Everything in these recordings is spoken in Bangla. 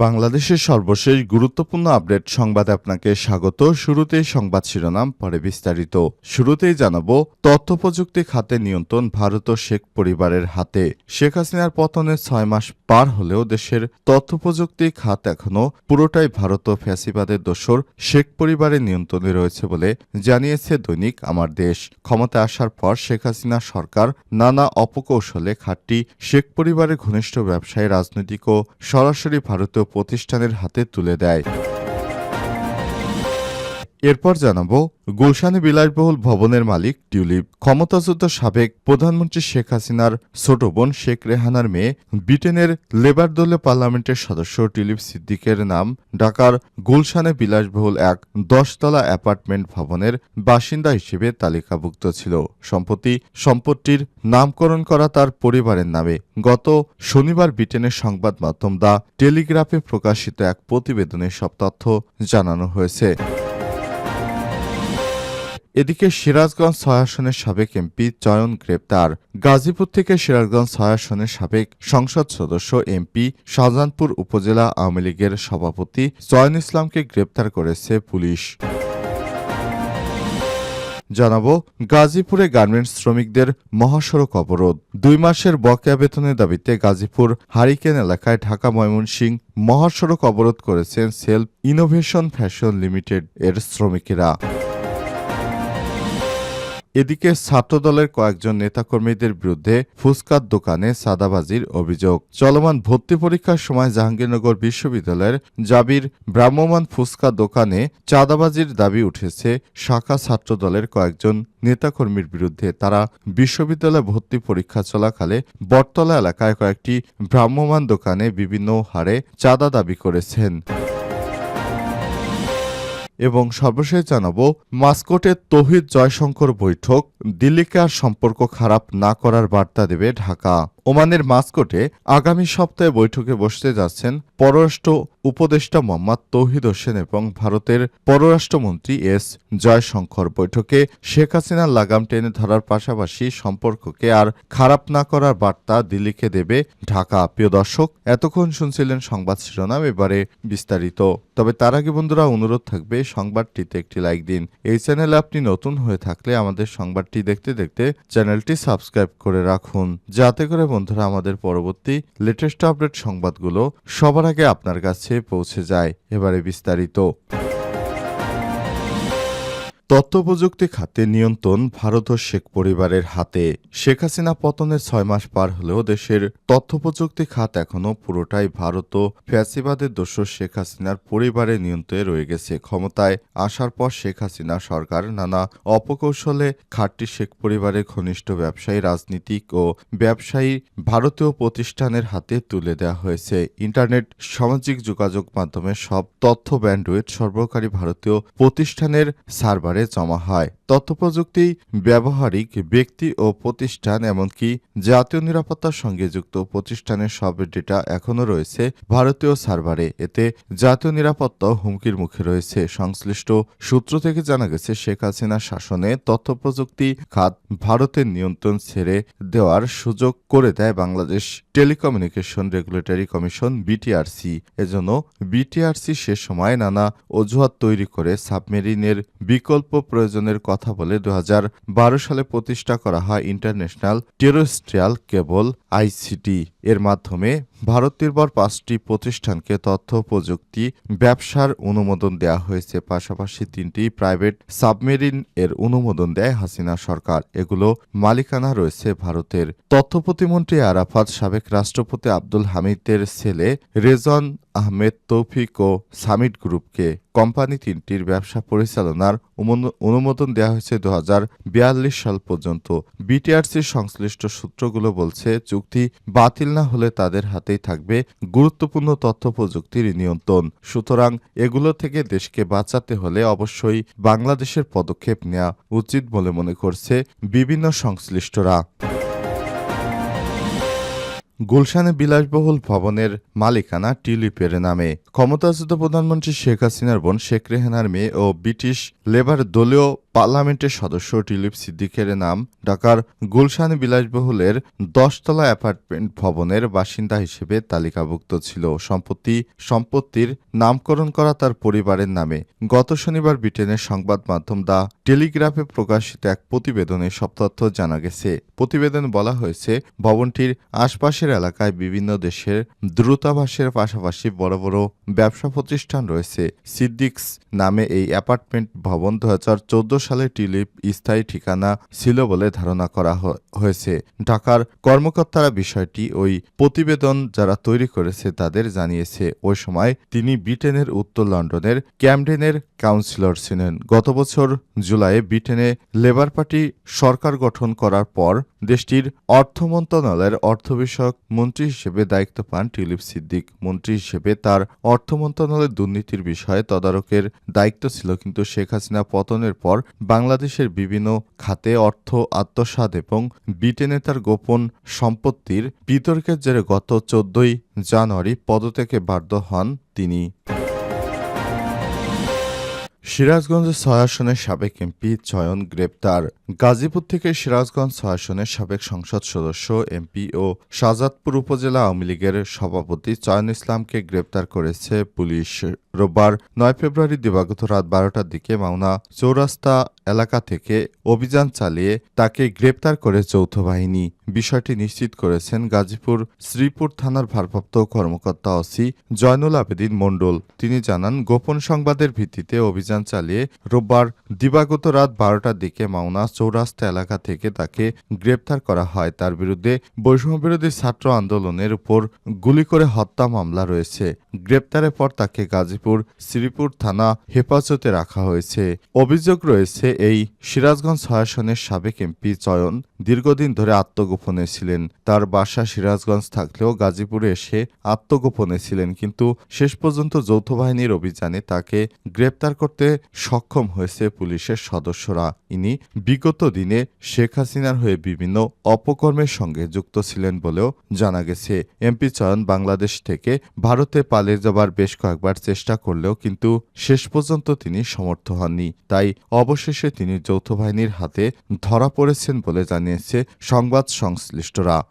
বাংলাদেশের সর্বশেষ গুরুত্বপূর্ণ আপডেট সংবাদে আপনাকে স্বাগত। শুরুতেই সংবাদ শিরোনাম, পরে বিস্তারিত। শুরুতেই জানাব তথ্য প্রযুক্তি খাতে নিয়ন্ত্রণ ভারত ও শেখ পরিবারের হাতে। শেখ হাসিনার পতনের ছয় মাস পার হলেও দেশের তথ্য প্রযুক্তি খাত এখনও পুরোটাই ভারত ও ফ্যাসিবাদের দোসর শেখ পরিবারের নিয়ন্ত্রণে রয়েছে বলে জানিয়েছে দৈনিক আমার দেশ। ক্ষমতায় আসার পর শেখ হাসিনা সরকার নানা অপকৌশলে খাতটি শেখ পরিবারের ঘনিষ্ঠ ব্যবসায়ী, রাজনৈতিক ও সরাসরি ভারতীয় প্রতিষ্ঠানের হাতে তুলে দেয়। এরপর জানাব, গুলশানে বিলাসবহুল ভবনের মালিক টিউলিপ, ক্ষমতাচ্যুত সাবেক প্রধানমন্ত্রী শেখ হাসিনার ছোট বোন শেখ রেহানার মেয়ে, ব্রিটেনের লেবার দলীয় পার্লামেন্টের সদস্য টিউলিপ সিদ্দিকের নাম, ঢাকার গুলশানে বিলাসবহুল এক দশতলা অ্যাপার্টমেন্ট ভবনের বাসিন্দা হিসেবে তালিকাভুক্ত ছিল। সম্প্রতি সম্পত্তির নামকরণ করা তার পরিবারের নামে। গত শনিবার ব্রিটেনের সংবাদ মাধ্যম দ্য টেলিগ্রাফে প্রকাশিত এক প্রতিবেদনে সব তথ্য জানানো হয়েছে। এদিকে সিরাজগঞ্জ ছয় আসনের সাবেক এমপি চয়ন গ্রেপ্তার। গাজীপুর থেকে সিরাজগঞ্জ ছয় আসনের সাবেক সংসদ সদস্য এমপি শাহজাহানপুর উপজেলা আওয়ামী লীগের সভাপতি চয়ন ইসলামকে গ্রেপ্তার করেছে পুলিশ। জানাব, গাজীপুরে গার্মেন্টস শ্রমিকদের মহাসড়ক অবরোধ। দুই মাসের বকেয়া বেতনের দাবিতে গাজীপুর হারিকেন এলাকায় ঢাকা ময়মনসিং মহাসড়ক অবরোধ করেছেন সেলফ ইনোভেশন ফ্যাশন লিমিটেড এর শ্রমিকেরা। এদিকে ছাত্রদলের কয়েকজন নেতাকর্মীদের বিরুদ্ধে ফুসকার দোকানে সাদাবাজির অভিযোগ। চলমান ভর্তি পরীক্ষার সময় জাহাঙ্গীরনগর বিশ্ববিদ্যালয়ের জাবির ভ্রাম্যমাণ ফুসকা দোকানে চাঁদাবাজির দাবি উঠেছে। শাখা ছাত্রদলের কয়েকজন নেতাকর্মীর বিরুদ্ধে তারা বিশ্ববিদ্যালয়ে ভর্তি পরীক্ষা চলাকালে বটতলা এলাকায় কয়েকটি ভ্রাম্যমান দোকানে বিভিন্ন হারে চাঁদা দাবি করেছেন। এবং সর্বশেষ জানাব, মাস্কোটে তহিদ জয়শঙ্কর বৈঠক, দিল্লিকে আর সম্পর্ক খারাপ না করার বার্তা দেবে ঢাকা। ওমানের মাস্কোটে আগামী সপ্তাহে বৈঠকে বসতে যাচ্ছেন পররাষ্ট্র উপদেষ্টা মোহাম্মদ তৌহিদ হোসেন এবং ভারতের পররাষ্ট্রমন্ত্রী এস জয়শঙ্কর। বৈঠকে শেখ হাসিনার লাগাম টেনে ধরার পাশাপাশি সম্পর্ককে আর খারাপ না করার বার্তা দিল্লিকে দেবে ঢাকা। প্রিয় দর্শক, এতক্ষণ শুনছিলেন সংবাদ শিরোনাম, এবারে বিস্তারিত। তবে তার আগে বন্ধুরা, অনুরোধ থাকবে সংবাদটিতে একটি লাইক দিন। এই চ্যানেলে আপনি নতুন হয়ে থাকলে আমাদের সংবাদটি দেখতে দেখতে চ্যানেলটি সাবস্ক্রাইব করে রাখুন। যাতে করে বন্ধুরা আমাদের পরবর্তী লেটেস্ট আপডেট সংবাদগুলো সবার আগে আপনার কাছে পৌঁছে যায়। এবারে বিস্তারিত। তথ্য প্রযুক্তি খাতে নিয়ন্ত্রণ ভারত ও শেখ পরিবারের হাতে। শেখ হাসিনা পতনের ছয় মাস পার হলেও দেশের তথ্য প্রযুক্তি খাত এখনও পুরোটাই ভারত ও ফ্যাসিবাদের দোষ শেখ হাসিনার পরিবারের নিয়ন্ত্রণে রয়ে গেছে। ক্ষমতায় আসার পর শেখ হাসিনা সরকার নানা অপকৌশলে খাটটি শেখ পরিবারের ঘনিষ্ঠ ব্যবসায়ী, রাজনীতিক ও ব্যবসায়ী ভারতীয় প্রতিষ্ঠানের হাতে তুলে দেওয়া হয়েছে। ইন্টারনেট, সামাজিক যোগাযোগ মাধ্যমে সব তথ্য ব্যান্ডউইথ সর্বকারী ভারতীয় প্রতিষ্ঠানের সার্ভারে জমা হয়। তথ্য প্রযুক্তি ব্যবহারিক, ব্যক্তি ও প্রতিষ্ঠান এমনকি জাতীয় নিরাপত্তার সঙ্গে যুক্ত প্রতিষ্ঠানের সব ডেটা এখনও রয়েছে ভারতীয় সার্ভারে। এতে জাতীয় নিরাপত্তা হুমকির মুখে রয়েছে। সংশ্লিষ্ট সূত্র থেকে জানা গেছে, শেখ হাসিনার শাসনে তথ্য প্রযুক্তি খাত ভারতের নিয়ন্ত্রণ ছেড়ে দেওয়ার সুযোগ করে দেয় Bangladesh telecommunication regulatory commission BTRC. এজন্য বিটিআরসি সে সময় নানা অজুহাত তৈরি করে সাবমেরিনের বিকল্প প্রয়োজনের কথা বলে দু হাজার বারো সালে প্রতিষ্ঠা করা হয় ইন্টারন্যাশনাল টেরোস্ট্রিয়াল কেবল আইসিটি। এর মাধ্যমে ভারত নির্ভর পাঁচটি প্রতিষ্ঠানকে তথ্য প্রযুক্তি ব্যবসার অনুমোদন দেওয়া হয়েছে। পাশাপাশি তিনটি প্রাইভেট সাবমেরিন এর অনুমোদন দেয় হাসিনা সরকার। এগুলো মালিকানা রয়েছে ভারতের। তথ্য প্রতিমন্ত্রী আরাফাত সাবেক রাষ্ট্রপতি আব্দুল হামিদের ছেলে রেজন আহমেদ তৌফিক ও সামিট গ্রুপকে কোম্পানি তিনটির ব্যবসা পরিচালনার অনুমোদন দেওয়া হয়েছে দু হাজার বিয়াল্লিশ সাল পর্যন্ত। বিটিআরসির সংশ্লিষ্ট সূত্রগুলো বলছে, চুক্তি বাতিল না হলে তাদের হাতেই থাকবে গুরুত্বপূর্ণ তথ্য প্রযুক্তির নিয়ন্ত্রণ। সুতরাং এগুলো থেকে দেশকে বাঁচাতে হলে অবশ্যই বাংলাদেশের পদক্ষেপ নেওয়া উচিত বলে মনে করছে বিভিন্ন সংশ্লিষ্টরা। গুলশানে বিলাসবহুল ভবনের মালিকানা টিউলিপের নামে। ক্ষমতাচ্যুত প্রধানমন্ত্রী শেখ হাসিনার বোন শেখ রেহানার মেয়ে ও ব্রিটিশ লেবার দলীয় পার্লামেন্টের সদস্য টিউলিপ সিদ্দিকের নাম ঢাকার গুলশান বিলাসবহুলের দশতলা অ্যাপার্টমেন্ট ভবনের বাসিন্দা হিসেবে তালিকাভুক্ত ছিল। সম্পত্তি, সম্পত্তির নামকরণ করা তার পরিবারের নামে। গত শনিবার ব্রিটেনের সংবাদ মাধ্যম দ্য টেলিগ্রাফে প্রকাশিত এক প্রতিবেদনে সব তথ্য জানা গেছে। প্রতিবেদন বলা হয়েছে, ভবনটির আশপাশের এলাকায় বিভিন্ন দেশের দ্রুতাবাসের পাশাপাশি বড় বড় ব্যবসা প্রতিষ্ঠান রয়েছে। সিদ্দিকস নামে এই অ্যাপার্টমেন্ট ভবন দু হাজার চোদ্দ সালে টিলিপ স্থায়ী ঠিকানা ছিল বলে ধারণা করা হয়েছে। ঢাকার কর্মকর্তারা বিষয়টি ওই প্রতিবেদন যারা তৈরি করেছে তাদের জানিয়েছে। ওই সময় তিনি ব্রিটেনের উত্তর লন্ডনের ক্যামডেনের কাউন্সিলর ছিলেন। গত বছর জুলাইয়ে ব্রিটেনে লেবার পার্টি সরকার গঠন করার পর দেশটির অর্থ মন্ত্রণালয়ের অর্থ বিষয়ক মন্ত্রী হিসেবে দায়িত্ব পান টিউলিপ সিদ্দিক। মন্ত্রী হিসেবে তার অর্থ মন্ত্রণালয়ের দুর্নীতির বিষয়ে তদারকের দায়িত্ব ছিল, কিন্তু শেখ হাসিনা পতনের পর বাংলাদেশের বিভিন্ন খাতে অর্থ আত্মসাদ এবং ব্রিটেনে তার গোপন সম্পত্তির বিতর্কের জেরে গত চোদ্দই জানুয়ারি পদত্যাগে বাধ্য হন তিনি। সিরাজগঞ্জে ছয় আসনের সাবেক এমপি চয়ন গ্রেপ্তার। গাজীপুর থেকে সিরাজগঞ্জ ছয় আসনের সাবেক সংসদ সদস্য, এমপি ও শাহজাদপুর উপজেলা আওয়ামী লীগের সভাপতি চয়ন ইসলামকে গ্রেপ্তার করেছে পুলিশ। রোববার নয় ফেব্রুয়ারি দিবাগত রাত বারোটার দিকে মাওনা চৌরাস্তা এলাকা থেকে অভিযান চালিয়ে তাকে গ্রেপ্তার করে যৌথ বাহিনী। বিষয়টি নিশ্চিত করেছেন গাজীপুর শ্রীপুর থানার ভারপ্রাপ্ত কর্মকর্তা অসি জয়নুল আবেদিন মণ্ডল। তিনি জানান, গোপন সংবাদের ভিত্তিতে অভিযান চালিয়ে রোববার দিবাগত রাত বারোটার দিকে মাওনা চৌরাস্তা এলাকা থেকে তাকে গ্রেপ্তার করা হয়। তার বিরুদ্ধে বৈষম্যবিরোধী ছাত্র আন্দোলনের উপর গুলি করে হত্যা মামলা রয়েছে। গ্রেপ্তারের পর তাকে গাজীপুর শ্রীপুর থানা হেফাজতে রাখা হয়েছে। অভিযোগ রয়েছে, এই সিরাজগঞ্জ আসনের সাবেক এমপি চয়ন দীর্ঘদিন ধরে আত্মগোপনে ছিলেন। তার বাসা সিরাজগঞ্জ থাকলেও গাজীপুরে এসে আত্মগোপনে ছিলেন, কিন্তু শেষ পর্যন্ত যৌথ বাহিনীর অভিযানে তাকে গ্রেপ্তার করতে সক্ষম হয়েছে পুলিশের সদস্যরা। ইনি বিগত দিনে শেখ হাসিনার হয়ে বিভিন্ন অপকর্মের সঙ্গে যুক্ত ছিলেন বলেও জানা গেছে। এমপি চয়ন বাংলাদেশ থেকে ভারতে পালিয়ে যাবার বেশ কয়েকবার চেষ্টা করলেও কিন্তু শেষ পর্যন্ত তিনি সমর্থ হননি। তাই অবশেষে তিনি যৌথ বাহিনীর হাতে ধরা পড়েছেন বলে জানিয়েছে সংবাদ সংশ্লিষ্টরা।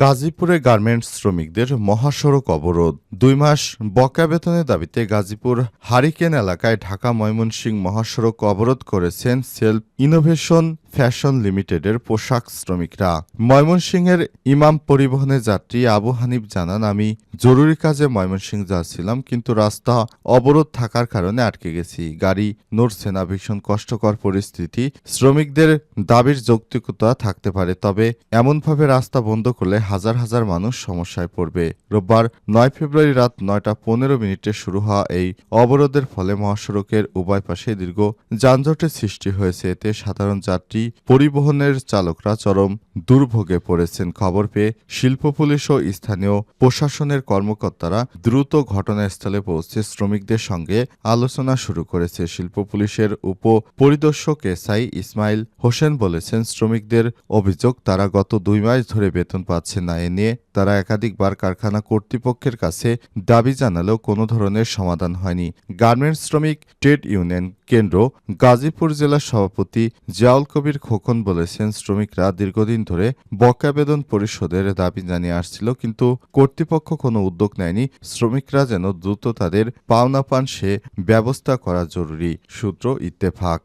গাজীপুরে গার্মেন্টস শ্রমিকদের মহাসড়ক অবরোধ। দুই মাস বকা বেতনের দাবিতে গাজীপুর হারিকেন এলাকায় ঢাকা ময়মনসিংহ মহাসড়ক অবরোধ করেছেন সেলফ ইনোভেশন ফ্যাশন লিমিটেডের পোশাক শ্রমিকরা। ময়মনসিংহের ইমাম পরিবহনে যাত্রী আবু হানিফ জানান, আমি জরুরি কাজে ময়মনসিংহ যাচ্ছিলাম, কিন্তু রাস্তা অবরোধ থাকার কারণে আটকে গেছি। গাড়ি নড়ছে না, ভীষণ কষ্টকর পরিস্থিতি। শ্রমিকদের দাবির যৌক্তিকতা থাকতে পারে, তবে এমনভাবে রাস্তা বন্ধ করলে হাজার হাজার মানুষ সমস্যায় পড়বে। রোববার নয় ফেব্রুয়ারি রাত নয়টা পনেরো মিনিটে শুরু হওয়া এই অবরোধের ফলে মহাসড়কের উভয় পাশে দীর্ঘ যানজটের সৃষ্টি হয়েছে। এতে সাধারণ যাত্রী পরিবহনের চালকরা চরম দুর্ভোগে পড়েছেন খবর পেয়ে শিল্প পুলিশ ও স্থানীয় প্রশাসনের কর্মকর্তারা দ্রুত ঘটনাস্থলে পৌঁছে শ্রমিকদের সঙ্গে আলোচনা শুরু করেছে। শিল্প পুলিশের উপ পরিদর্শক এসআই ইসমাইল হোসেন বলেছেন, শ্রমিকদের অভিযোগ, তারা গত দুই মাস ধরে বেতন পাচ্ছে না। এ নিয়ে তারা একাধিকবার কারখানা কর্তৃপক্ষের কাছে দাবি জানালেও কোনো ধরনের সমাধান হয়নি। গার্মেন্টস শ্রমিক ট্রেড ইউনিয়ন কেন্দ্র গাজীপুর জেলার সভাপতি জিয়াউল কবির খোকন বলেছেন, শ্রমিকরা দীর্ঘদিন ধরে বকেয়া বেতন পরিশোধের দাবি জানিয়ে আসছিল, কিন্তু কর্তৃপক্ষ কোনো উদ্যোগ নেয়নি। শ্রমিকরা যেন দ্রুত তাদের পাওনা পান সে ব্যবস্থা করা জরুরি, সূত্র ইত্তেফাক।